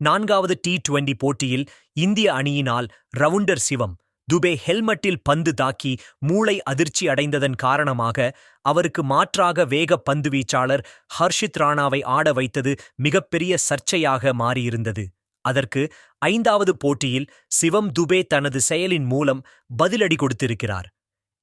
நான்காவது T twenty போட்டியில் இந்திய அணியினால் ரவுண்டர் சிவம் துபே ஹெல்மெட்டில் பந்து தாக்கி மூளை அதிர்ச்சி அடைந்ததன் காரணமாக அவருக்கு மாற்றாக வேக பந்து வீச்சாளர் ஹர்ஷித் ராணாவை ஆட வைத்தது மிகப்பெரிய சர்ச்சையாக மாறியிருந்தது. அதற்கு ஐந்தாவது போட்டியில் சிவம் துபே தனது செயலின் மூலம் பதிலடி கொடுத்திருக்கிறார்.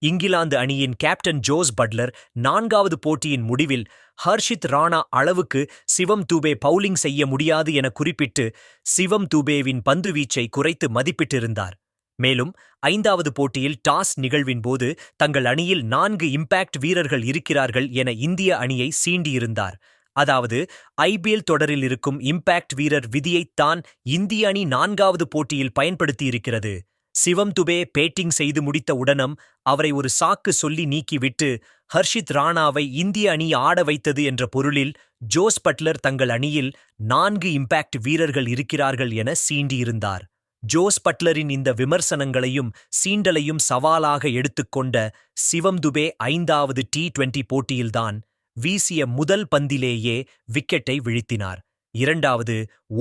இங்கிலாந்து அணியின் கேப்டன் ஜோஸ் பட்லர் நான்காவது போட்டியின் முடிவில் ஹர்ஷித் ராணா அளவுக்கு சிவம் தூபே பவுலிங் செய்ய முடியாது என குறிப்பிட்டு சிவம் தூபேவின் பந்துவீச்சை குறைத்து மதிப்பிட்டிருந்தார். மேலும் ஐந்தாவது போட்டியில் டாஸ் நிகழ்வின் போது தங்கள் அணியில் நான்கு இம்பாக்ட் வீரர்கள் இருக்கிறார்கள் என இந்திய அணியை சீண்டியிருந்தார். அதாவது ஐபிஎல் தொடரில் இருக்கும் இம்பாக்ட் வீரர் விதியைத்தான் இந்திய அணி நான்காவது போட்டியில் பயன்படுத்தியிருக்கிறது. சிவம் துபே பேட்டிங் செய்து முடித்த உடனம் அவரை ஒரு சாக்கு சொல்லி நீக்கிவிட்டு ஹர்ஷித் ராணாவை இந்திய அணி ஆட வைத்தது என்ற பொருளில் ஜோஸ் பட்லர் தங்கள் அணியில் நான்கு இம்பாக்ட் வீரர்கள் இருக்கிறார்கள் என சீண்டியிருந்தார். ஜோஸ் பட்லரின் இந்த விமர்சனங்களையும் சீண்டலையும் சவாலாக எடுத்துக்கொண்ட சிவம் துபே ஐந்தாவது டி டுவெண்டி போட்டியில்தான் வீசிய முதல் பந்திலேயே விக்கெட்டை வீழ்த்தினார். இரண்டாவது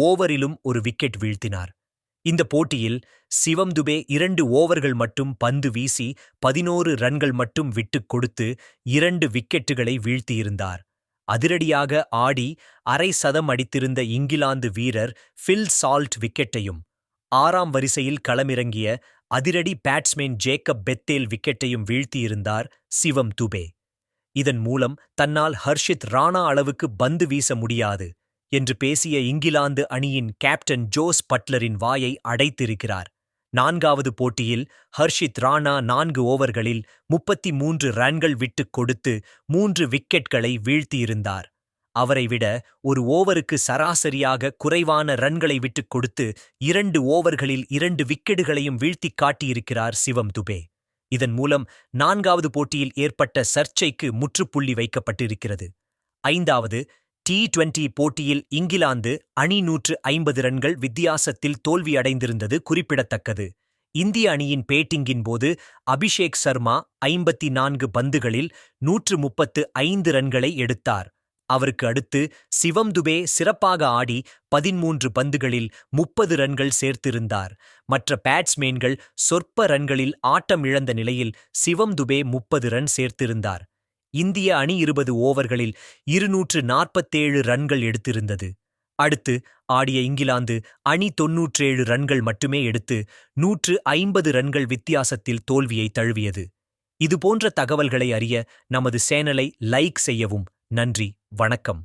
ஓவரிலும் ஒரு விக்கெட் வீழ்த்தினார். இந்த போட்டியில் சிவம் துபே இரண்டு ஓவர்கள் மட்டும் பந்து வீசி பதினோரு ரன்கள் மட்டும் விட்டுக் கொடுத்து இரண்டு விக்கெட்டுகளை வீழ்த்தியிருந்தார். அதிரடியாக ஆடி அரை சதம் அடித்திருந்த இங்கிலாந்து வீரர் ஃபில் சால்ட் விக்கெட்டையும் ஆறாம் வரிசையில் களமிறங்கிய அதிரடி பேட்ஸ்மேன் ஜேக்கப் பெத்தேல் விக்கெட்டையும் வீழ்த்தியிருந்தார் சிவம் துபே. இதன் மூலம் தன்னால் ஹர்ஷித் ராணா அளவுக்கு பந்து வீச முடியாது. என்று பேசிய இங்கிலாந்து அணியின் கேப்டன் ஜோஸ் பட்லரின் வாயை அடைத்திருக்கிறார். நான்காவது போட்டியில் ஹர்ஷித் ராணா நான்கு ஓவர்களில் முப்பத்தி மூன்று ரன்கள் விட்டுக் கொடுத்து மூன்று விக்கெட்களை வீழ்த்தியிருந்தார். அவரை விட ஒரு ஓவருக்கு சராசரியாக குறைவான ரன்களை விட்டுக் கொடுத்து இரண்டு ஓவர்களில் இரண்டு விக்கெட்டுகளையும் வீழ்த்திக் காட்டியிருக்கிறார் சிவம் துபே. இதன் மூலம் நான்காவது போட்டியில் ஏற்பட்ட சர்ச்சைக்கு முற்றுப்புள்ளி வைக்கப்பட்டிருக்கிறது. ஐந்தாவது டி டுவெண்டி போட்டியில் இங்கிலாந்து அணி நூற்று ஐம்பது ரன்கள் வித்தியாசத்தில் தோல்வியடைந்திருந்தது குறிப்பிடத்தக்கது. இந்திய அணியின் பேட்டிங்கின் போது அபிஷேக் சர்மா ஐம்பத்தி நான்கு பந்துகளில் நூற்று முப்பத்து ஐந்து ரன்களை எடுத்தார். அவருக்கு அடுத்து சிவம் துபே சிறப்பாக ஆடி பதிமூன்று பந்துகளில் முப்பது ரன்கள் சேர்த்திருந்தார். மற்ற பேட்ஸ்மேன்கள் சொற்ப ரன்களில் ஆட்டம் இழந்த நிலையில் சிவம் துபே முப்பது ரன் சேர்த்திருந்தார். இந்திய அணி இருபது ஓவர்களில் இருநூற்று நாற்பத்தேழு ரன்கள் எடுத்திருந்தது. அடுத்து ஆடிய இங்கிலாந்து அணி தொன்னூற்றேழு ரன்கள் மட்டுமே எடுத்து நூற்று ஐம்பது ரன்கள் வித்தியாசத்தில் தோல்வியை தழுவியது. இதுபோன்ற தகவல்களை அறிய நமது சேனலை லைக் செய்யவும். நன்றி. வணக்கம்.